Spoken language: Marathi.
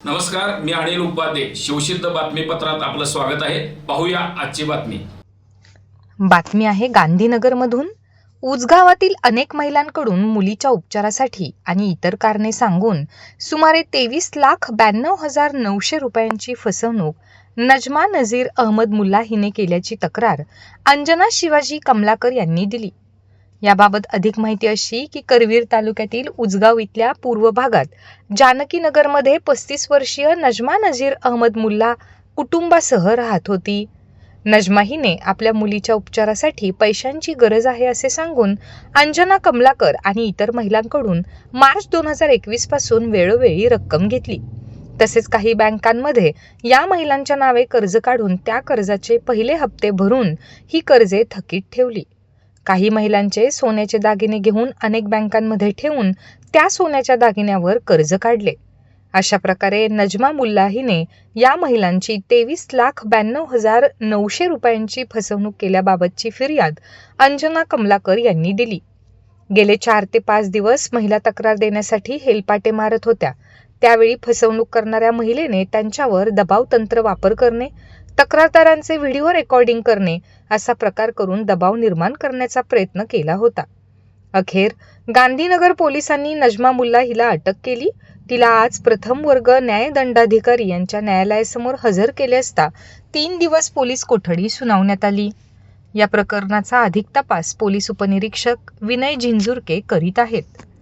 नमस्कार मी अनिल उपाध्ये. शिवसिद्ध बातमीपत्रात आपलं स्वागत आहे. पाहूया आजची बातमी. बातमी आहे गांधीनगरमधून. उजगावातील अनेक महिलांकडून मुलीच्या उपचारासाठी आणि इतर कारणे सांगून सुमारे तेवीस लाख ब्याण्णव हजार नऊशे रुपयांची फसवणूक नजमा नझीर अहमद मुल्ला हिने केल्याची तक्रार अंजना शिवाजी कमलाकर यांनी दिली. याबाबत अधिक माहिती अशी की करवीर तालुक्यातील उजगाव इथल्या पूर्व भागात जानकीनगरमध्ये पस्तीस वर्षीय नजमा नझीर अहमद मुल्ला कुटुंबासह राहत होती. नजमा हिने आपल्या मुलीच्या उपचारासाठी पैशांची गरज आहे असे सांगून अंजना कमलाकर आणि इतर महिलांकडून मार्च दोन हजार एकवीसपासून वेळोवेळी रक्कम घेतली. तसेच काही बँकांमध्ये या महिलांच्या नावे कर्ज काढून त्या कर्जाचे पहिले हप्ते भरून ही कर्जे थकीत ठेवली. काही महिलांचे सोन्याचे दागिने घेऊन अनेक बँकांमध्ये ठेवून त्या सोन्याच्या दागिन्यावर कर्ज काढले. अशा प्रकारे नजमा मुल्ला हिने या महिलांची तेवीस लाख ब्याण्णव हजार नऊशे रुपयांची फसवणूक केल्याबाबतची फिर्याद अंजना कमलाकर यांनी दिली. गेले चार ते पाच दिवस महिला तक्रार देण्यासाठी हेलपाटे मारत होत्या. त्यावेळी फसवणूक करणाऱ्या महिलेने त्यांच्यावर दबाव तंत्र वापर करणे तक्रारदारांचे व्हिडिओ रेकॉर्डिंग करणे असा प्रकार करून दबाव निर्माण करण्याचा प्रयत्न केला होता. अखेर गांधीनगर पोलिसांनी नजमा मुल्ला हिला अटक केली. तिला आज प्रथम वर्ग न्यायदंडाधिकारी यांच्या न्यायालयासमोर हजर केले असता तीन दिवस पोलीस कोठडी सुनावण्यात आली. या प्रकरणाचा अधिक तपास पोलीस उपनिरीक्षक विनय झिंजुरके करीत आहेत.